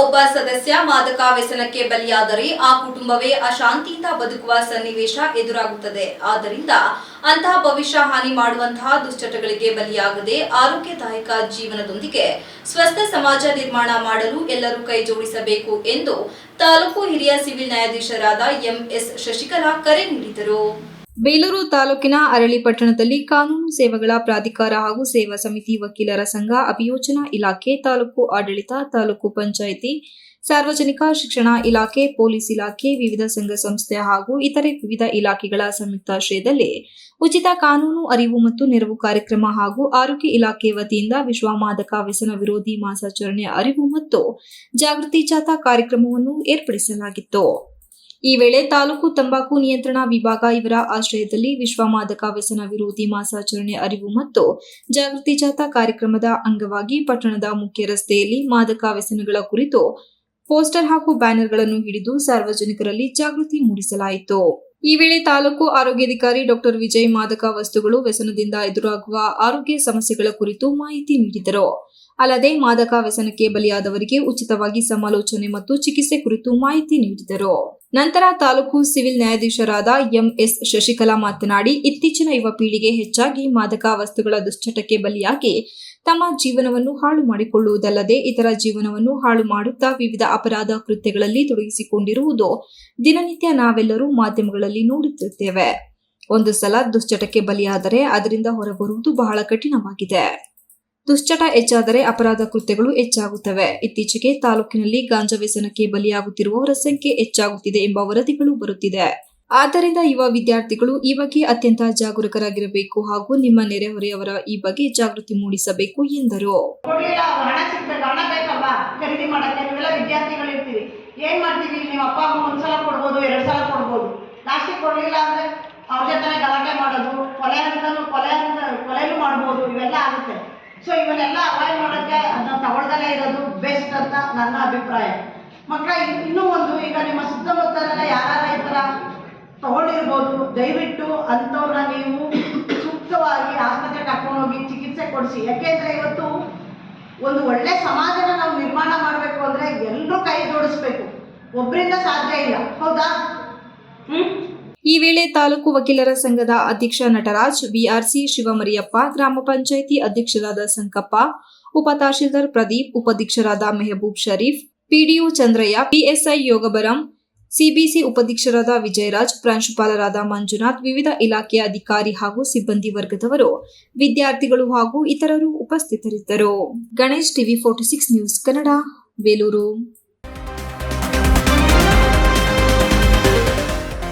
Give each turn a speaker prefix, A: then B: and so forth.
A: ಒಬ್ಬ ಸದಸ್ಯ ಮಾದಕ ವ್ಯಸನಕ್ಕೆ ಬಲಿಯಾದರೆ ಆ ಕುಟುಂಬವೇ ಅಶಾಂತಿಯಿಂದ ಬದುಕುವ ಸನ್ನಿವೇಶ ಎದುರಾಗುತ್ತದೆ. ಆದ್ದರಿಂದ ಅಂತಹ ಭವಿಷ್ಯ ಹಾನಿ ಮಾಡುವಂತಹ ದುಶ್ಚಟಗಳಿಗೆ ಬಲಿಯಾಗದೆ ಆರೋಗ್ಯದಾಯಕ ಜೀವನದೊಂದಿಗೆ ಸ್ವಸ್ಥ ಸಮಾಜ ನಿರ್ಮಾಣ ಮಾಡಲು ಎಲ್ಲರೂ ಕೈ ಜೋಡಿಸಬೇಕು ಎಂದು ತಾಲೂಕು ಹಿರಿಯ ಸಿವಿಲ್ ನ್ಯಾಯಾಧೀಶರಾದ ಎಂಎಸ್ ಶಶಿಕಲಾ ಕರೆ ನೀಡಿದರು. ಬೇಲೂರು ತಾಲೂಕಿನ ಅರಳಿ ಪಟ್ಟಣದಲ್ಲಿ ಕಾನೂನು ಸೇವೆಗಳ ಪ್ರಾಧಿಕಾರ ಹಾಗೂ ಸೇವಾ ಸಮಿತಿ ವಕೀಲರ ಸಂಘ ಅಭಿಯೋಜನಾ ಇಲಾಖೆ ತಾಲೂಕು ಆಡಳಿತ, ತಾಲೂಕು ಪಂಚಾಯಿತಿ, ಸಾರ್ವಜನಿಕ ಶಿಕ್ಷಣ ಇಲಾಖೆ, ಪೊಲೀಸ್ ಇಲಾಖೆ, ವಿವಿಧ ಸಂಘ ಸಂಸ್ಥೆ ಹಾಗೂ ಇತರೆ ವಿವಿಧ ಇಲಾಖೆಗಳ ಸಂಯುಕ್ತಾಶ್ರಯದಲ್ಲಿ ಉಚಿತ ಕಾನೂನು ಅರಿವು ಮತ್ತು ನೆರವು ಕಾರ್ಯಕ್ರಮ ಹಾಗೂ ಆರೋಗ್ಯ ಇಲಾಖೆ ವತಿಯಿಂದ ವಿಶ್ವ ಮಾದಕ ವ್ಯಸನ ವಿರೋಧಿ ಮಾಸಾಚರಣೆ ಅರಿವು ಮತ್ತು ಜಾಗೃತಿ ಜಾಥಾ ಕಾರ್ಯಕ್ರಮವನ್ನು ಏರ್ಪಡಿಸಲಾಗಿತ್ತು. ಈ ವೇಳೆ ತಾಲೂಕು ತಂಬಾಕು ನಿಯಂತ್ರಣ ವಿಭಾಗ ಇವರ ಆಶ್ರಯದಲ್ಲಿ ವಿಶ್ವ ಮಾದಕ ವ್ಯಸನ ವಿರೋಧಿ ಮಾಸಾಚರಣೆ ಅರಿವು ಮತ್ತು ಜಾಗೃತಿ ಜಾಥಾ ಕಾರ್ಯಕ್ರಮದ ಅಂಗವಾಗಿ ಪಟ್ಟಣದ ಮುಖ್ಯ ರಸ್ತೆಯಲ್ಲಿ ಮಾದಕ ವ್ಯಸನಗಳ ಕುರಿತು ಪೋಸ್ಟರ್ ಹಾಗೂ ಬ್ಯಾನರ್ಗಳನ್ನು ಹಿಡಿದು ಸಾರ್ವಜನಿಕರಲ್ಲಿ ಜಾಗೃತಿ ಮೂಡಿಸಲಾಯಿತು. ಈ ವೇಳೆ ತಾಲೂಕು ಆರೋಗ್ಯಾಧಿಕಾರಿ ಡಾಕ್ಟರ್ ವಿಜಯ್ ಮಾದಕ ವಸ್ತುಗಳು ವ್ಯಸನದಿಂದ ಎದುರಾಗುವ ಆರೋಗ್ಯ ಸಮಸ್ಯೆಗಳ ಕುರಿತು ಮಾಹಿತಿ ನೀಡಿದರು. ಅಲ್ಲದೆ ಮಾದಕ ವ್ಯಸನಕ್ಕೆ ಬಲಿಯಾದವರಿಗೆ ಉಚಿತವಾಗಿ ಸಮಾಲೋಚನೆ ಮತ್ತು ಚಿಕಿತ್ಸೆ ಕುರಿತು ಮಾಹಿತಿ ನೀಡಿದರು. ನಂತರ ತಾಲೂಕು ಸಿವಿಲ್ ನ್ಯಾಯಾಧೀಶರಾದ ಎಂಎಸ್ ಶಶಿಕಲಾ ಮಾತನಾಡಿ, ಇತ್ತೀಚಿನ ಯುವ ಪೀಳಿಗೆ ಹೆಚ್ಚಾಗಿ ಮಾದಕ ವಸ್ತುಗಳ ದುಶ್ಚಟಕ್ಕೆ ಬಲಿಯಾಗಿ ತಮ್ಮ ಜೀವನವನ್ನು ಹಾಳು ಮಾಡಿಕೊಳ್ಳುವುದಲ್ಲದೆ ಇತರ ಜೀವನವನ್ನು ಹಾಳು ಮಾಡುತ್ತಾ ವಿವಿಧ ಅಪರಾಧ ಕೃತ್ಯಗಳಲ್ಲಿ ತೊಡಗಿಸಿಕೊಂಡಿರುವುದು ದಿನನಿತ್ಯ ನಾವೆಲ್ಲರೂ ಮಾಧ್ಯಮಗಳಲ್ಲಿ ನೋಡುತ್ತಿರುತ್ತೇವೆ ಒಂದು ಸಲ ದುಶ್ಚಟಕ್ಕೆ ಬಲಿಯಾದರೆ ಅದರಿಂದ ಹೊರಬರುವುದು ಬಹಳ ಕಠಿಣವಾಗಿದೆ. ದುಶ್ಚಟ ಹೆಚ್ಚಾದರೆ ಅಪರಾಧ ಕೃತ್ಯಗಳು ಹೆಚ್ಚಾಗುತ್ತವೆ. ಇತ್ತೀಚೆಗೆ ತಾಲೂಕಿನಲ್ಲಿ ಗಾಂಜಾ ವ್ಯಸನಕ್ಕೆ ಬಲಿಯಾಗುತ್ತಿರುವವರ ಸಂಖ್ಯೆ ಹೆಚ್ಚಾಗುತ್ತಿದೆ ಎಂಬ ವರದಿಗಳು ಬರುತ್ತಿದೆ. ಆದ್ದರಿಂದ ಯುವ ವಿದ್ಯಾರ್ಥಿಗಳು ಈ ಬಗ್ಗೆ ಅತ್ಯಂತ ಜಾಗರೂಕರಾಗಿರಬೇಕು ಹಾಗೂ ನಿಮ್ಮ ನೆರೆಹೊರೆಯವರ ಈ ಬಗ್ಗೆ ಜಾಗೃತಿ ಮೂಡಿಸಬೇಕು ಎಂದರು.
B: ಅಂದ್ರೆ ಅವ್ರ ಗಲಾಟೆ ಮಾಡೋದು, ಕೊಲೆ ಅಂತ ಕೊಲೆ ಸೊ ಇವನ್ನೆಲ್ಲ ಅವಾಯ್ಡ್ ಮಾಡೋಕ್ಕೆ ಅದನ್ನ ತಗೊಳ್ದಲೇ ಇರೋದು ಬೆಸ್ಟ್ ಅಂತ ನನ್ನ ಅಭಿಪ್ರಾಯ. ಮಕ್ಕಳ ಇನ್ನೂ ಒಂದು, ಈಗ ನಿಮ್ಮ ಸುತ್ತಮುತ್ತಲೆಲ್ಲ ಯಾರ ಈ ಥರ ತಗೊಂಡಿರ್ಬೋದು. ದಯವಿಟ್ಟು ಅಂಥವ್ರನ್ನ ನೀವು ಸೂಕ್ತವಾಗಿ ಆಸ್ಪತ್ರೆಗೆ ಕರ್ಕೊಂಡು ಹೋಗಿ ಚಿಕಿತ್ಸೆ ಕೊಡಿಸಿ. ಯಾಕೆಂದ್ರೆ ಇವತ್ತು ಒಂದು ಒಳ್ಳೆ ಸಮಾಜನ ನಾವು ನಿರ್ಮಾಣ ಮಾಡಬೇಕು ಅಂದರೆ ಎಲ್ಲರೂ ಕೈ ಜೋಡಿಸ್ಬೇಕು. ಒಬ್ಬರಿಂದ ಸಾಧ್ಯ ಇಲ್ಲ. ಹೌದಾ?
A: ಈ ವೇಳೆ ತಾಲೂಕು ವಕೀಲರ ಸಂಘದ ಅಧ್ಯಕ್ಷ ನಟರಾಜ್, ವಿಆರ್ಸಿ ಶಿವಮರಿಯಪ್ಪ, ಗ್ರಾಮ ಪಂಚಾಯಿತಿ ಅಧ್ಯಕ್ಷರಾದ ಸಂಕಪ್ಪ, ಉಪ ತಹಶೀಲ್ದಾರ್ ಪ್ರದೀಪ್, ಉಪಾಧ್ಯಕ್ಷರಾದ ಮೆಹಬೂಬ್ ಶರೀಫ್ ಪಿಡಿಒ ಚಂದ್ರಯ್ಯ, ಪಿಎಸ್ಐ ಯೋಗಬರಂ ಸಿಬಿಸಿ ಉಪಾಧ್ಯಕ್ಷರಾದ ವಿಜಯರಾಜ್, ಪ್ರಾಂಶುಪಾಲರಾದ ಮಂಜುನಾಥ್, ವಿವಿಧ ಇಲಾಖೆಯ ಅಧಿಕಾರಿ ಹಾಗೂ ಸಿಬ್ಬಂದಿ ವರ್ಗದವರು, ವಿದ್ಯಾರ್ಥಿಗಳು ಹಾಗೂ ಇತರರು ಉಪಸ್ಥಿತರಿದ್ದರು. Ganesh TV forty six news Kannada Belur